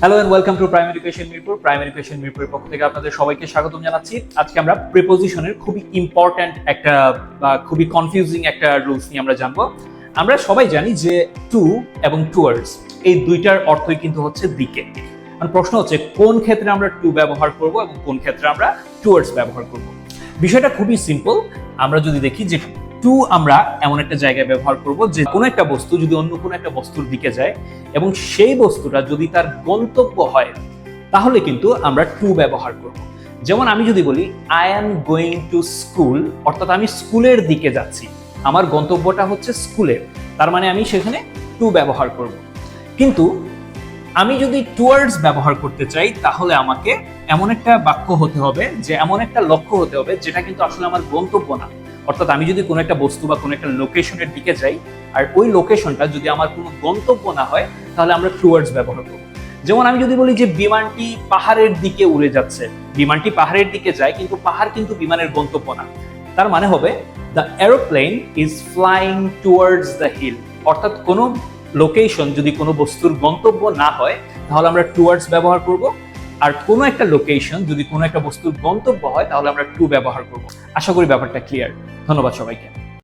Hello and welcome to prime education Mirpur prime education মিরপুরের পক্ষ থেকে আপনাদের সবাইকে স্বাগতম জানাচ্ছি। আজকে আমরা প্রিপোজিশনের খুবই ইম্পর্ট্যান্ট একটা, বা খুবই কনফিউজিং একটা রুলস নিয়ে আমরা জানব। আমরা সবাই জানি যে টু এবং টুয়ার্ডস এই দুইটার অর্থই কিন্তু হচ্ছে দিকে। এখন প্রশ্ন হচ্ছে, কোন ক্ষেত্রে আমরা টু ব্যবহার করব এবং কোন ক্ষেত্রে আমরা টুয়ার্ডস ব্যবহার করব? বিষয়টা খুবই সিম্পল আমরা যদি দেখি যে টু আমরা এমন একটা জায়গায় ব্যবহার করব যে কোনো একটা বস্তু যদি অন্য কোনো একটা বস্তুর দিকে যায় এবং সেই বস্তুটা যদি তার গন্তব্য হয়, তাহলে কিন্তু আমরা টু ব্যবহার করব। যেমন আমি যদি বলি I am going to school অর্থাৎ আমি স্কুলের দিকে যাচ্ছি। আমার গন্তব্যটা হচ্ছে স্কুলের তার মানে আমি সেখানে টু ব্যবহার করব। কিন্তু আমি যদি টুয়ার্ডস ব্যবহার করতে চাই, তাহলে আমাকে এমন একটা বাক্য হতে হবে যে, এমন একটা লক্ষ্য হতে হবে যেটা কিন্তু আসলে আমার গন্তব্য না। অর্থাৎ আমি যদি কোনো একটা বস্তু বা কোনো একটা লোকেশনের দিকে যাই, আর ওই লোকেশনটা যদি আমার কোনো গন্তব্য না হয়, তাহলে আমরা টুয়ার্ডস ব্যবহার করব। যেমন আমি যদি বলি যে বিমানটি পাহাড়ের দিকে উড়ে যাচ্ছে, বিমানটি পাহাড়ের দিকে যায় কিন্তু পাহাড় কিন্তু বিমানের গন্তব্য না। তার মানে হবে the aeroplane is flying towards the hill অর্থাৎ কোনো লোকেশন যদি কোনো বস্তুর গন্তব্য না হয়, তাহলে আমরা টুয়ার্ডস ব্যবহার করব। আর কোনো একটা লোকেশন যদি কোনো একটা বস্তুর গন্তব্য হয়, তাহলে আমরা টু ব্যবহার করব। আশা করি ব্যাপারটা ক্লিয়ার ধন্যবাদ সবাইকে।